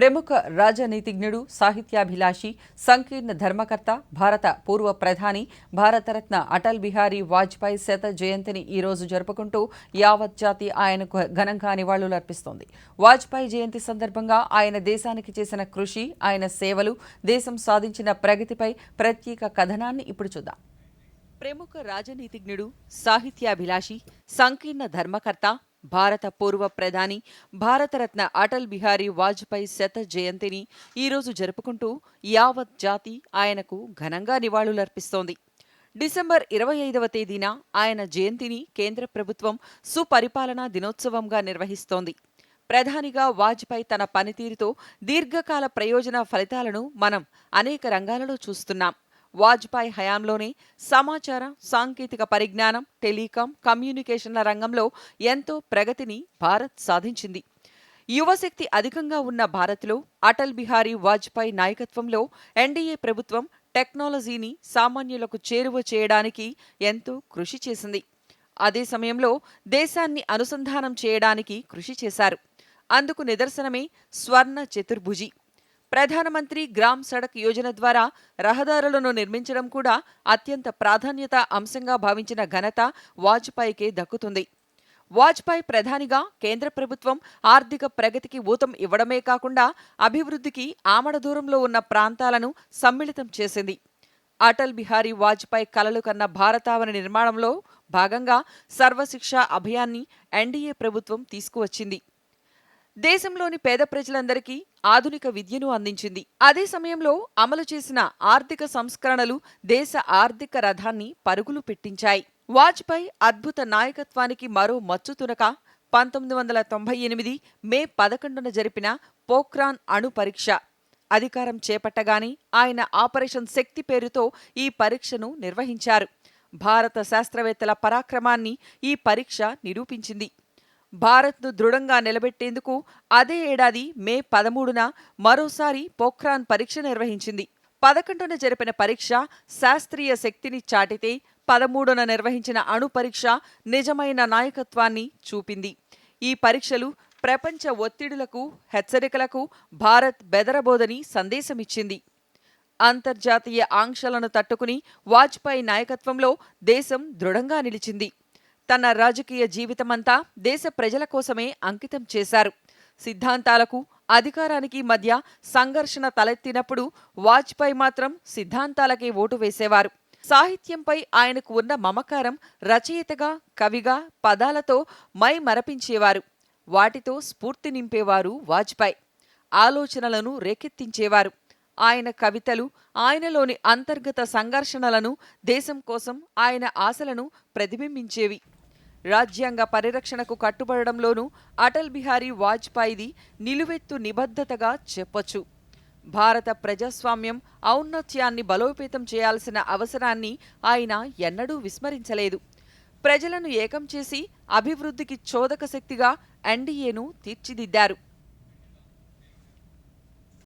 ప్రముఖ రాజనీతిజ్ఞుడు సాహిత్యాభిలాషి సంకీర్ణ ధర్మకర్త భారత పూర్వ ప్రధాని భారతరత్న అటల్ బిహారీ వాజ్పేయి శత జయంతిని ఈ రోజు జరుపుకుంటూ యావత్ జాతి ఆయనకు ఘనంగా నివాళులర్పిస్తోంది. వాజ్పేయి జయంతి సందర్భంగా ఆయన దేశానికి చేసిన కృషి ఆయన సేవలు దేశం సాధించిన ప్రగతిపై ప్రత్యేక కథనాన్ని ఇప్పుడు చూద్దాం. ప్రముఖ రాజనీతిజ్ఞుడు సాహిత్యాభిలాషి సంకీర్ణ ధర్మకర్త భారత పూర్వ ప్రధాని భారతరత్న అటల్ బిహారీ వాజ్పేయి శత జయంతిని ఈరోజు జరుపుకుంటూ యావత్ జాతి ఆయనకు ఘనంగా నివాళులర్పిస్తోంది. డిసెంబర్ ఇరవై ఐదవ తేదీన ఆయన జయంతిని కేంద్ర ప్రభుత్వం సుపరిపాలనా దినోత్సవంగా నిర్వహిస్తోంది. ప్రధానిగా వాజ్పేయి తన పనితీరుతో దీర్ఘకాల ప్రయోజన ఫలితాలను మనం అనేక రంగాలలో చూస్తున్నాం. వాజ్పేయి హయాంలోనే సమాచార సాంకేతిక పరిజ్ఞానం టెలికాం కమ్యూనికేషన్ల రంగంలో ఎంతో ప్రగతిని భారత్ సాధించింది. యువశక్తి అధికంగా ఉన్న భారత్లో అటల్ బిహారీ వాజ్పేయి నాయకత్వంలో ఎన్డీఏ ప్రభుత్వం టెక్నాలజీని సామాన్యులకు చేరువ చేయడానికి ఎంతో కృషి చేసింది. అదే సమయంలో దేశాన్ని అనుసంధానం చేయడానికి కృషి చేశారు. అందుకు నిదర్శనమే స్వర్ణ చతుర్భుజి. ప్రధానమంత్రి గ్రామ్ సడక్ యోజన ద్వారా రహదారులను నిర్మించడం కూడా అత్యంత ప్రాధాన్యత అంశంగా భావించిన ఘనత వాజ్పేయికే దక్కుతుంది. వాజ్పేయి ప్రధానిగా కేంద్ర ప్రభుత్వం ఆర్థిక ప్రగతికి ఊతం ఇవ్వడమే కాకుండా అభివృద్ధికి ఆమడ దూరంలో ఉన్న ప్రాంతాలను సమ్మిళితం చేసింది. అటల్ బిహారీ వాజ్పేయి కలలు కన్న భారతావని నిర్మాణంలో భాగంగా సర్వశిక్ష అభియాన్ని ఎన్డీఏ ప్రభుత్వం తీసుకువచ్చింది. దేశంలోని పేద ప్రజలందరికీ ఆధునిక విద్యను అందించింది. అదే సమయంలో అమలు చేసిన ఆర్థిక సంస్కరణలు దేశ ఆర్థిక రథాన్ని పరుగులు పెట్టించాయి. వాజ్పేయి అద్భుత నాయకత్వానికి మరో మచ్చు తునక పంతొమ్మిది వందల తొంభై ఎనిమిది మే పదకొండున జరిపిన పోఖ్రాన్ అణు పరీక్ష. అధికారం చేపట్టగానే ఆయన ఆపరేషన్ శక్తి పేరుతో ఈ పరీక్షను నిర్వహించారు. భారత శాస్త్రవేత్తల పరాక్రమాన్ని ఈ పరీక్ష నిరూపించింది. భారత్ను దృఢంగా నిలబెట్టేందుకు అదే ఏడాది మే పదమూడున మరోసారి పోఖ్రాన్ పరీక్ష నిర్వహించింది. పదకొండున జరిపిన పరీక్ష శాస్త్రీయ శక్తిని చాటితే పదమూడున నిర్వహించిన అణు పరీక్ష నిజమైన నాయకత్వాన్ని చూపింది. ఈ పరీక్షలు ప్రపంచ ఒత్తిడులకు హెచ్చరికలకు భారత్ బెదరబోదని సందేశమిచ్చింది. అంతర్జాతీయ ఆంక్షలను తట్టుకుని వాజ్పేయి నాయకత్వంలో దేశం దృఢంగా నిలిచింది. తన రాజకీయ జీవితమంతా దేశ ప్రజల కోసమే అంకితం చేశారు. సిద్ధాంతాలకు అధికారానికి మధ్య సంఘర్షణ తలెత్తినప్పుడు వాజ్పేయి మాత్రం సిద్ధాంతాలకే ఓటు వేసేవారు. సాహిత్యంపై ఆయనకు ఉన్న మమకారం రచయితగా కవిగా పదాలతో మై మరపించేవారు. వాటితో స్ఫూర్తి నింపేవారు వాజ్పేయి. ఆలోచనలను రేకెత్తించేవారు. ఆయన కవితలు ఆయనలోని అంతర్గత సంఘర్షణలను దేశం కోసం ఆయన ఆశలను ప్రతిబింబించేవి. రాజ్యాంగ పరిరక్షణకు కట్టుబడడంలోనూ అటల్ బిహారీ వాజ్పేయిది నిలువెత్తు నిబద్ధతగా చెప్పొచ్చు. భారత ప్రజాస్వామ్యం ఔన్నత్యాన్ని బలోపేతం చేయాల్సిన అవసరాన్ని ఆయన ఎన్నడూ విస్మరించలేదు. ప్రజలను ఏకం చేసి అభివృద్ధికి చోదక శక్తిగా ఎన్డీఏను తీర్చిదిద్దారు.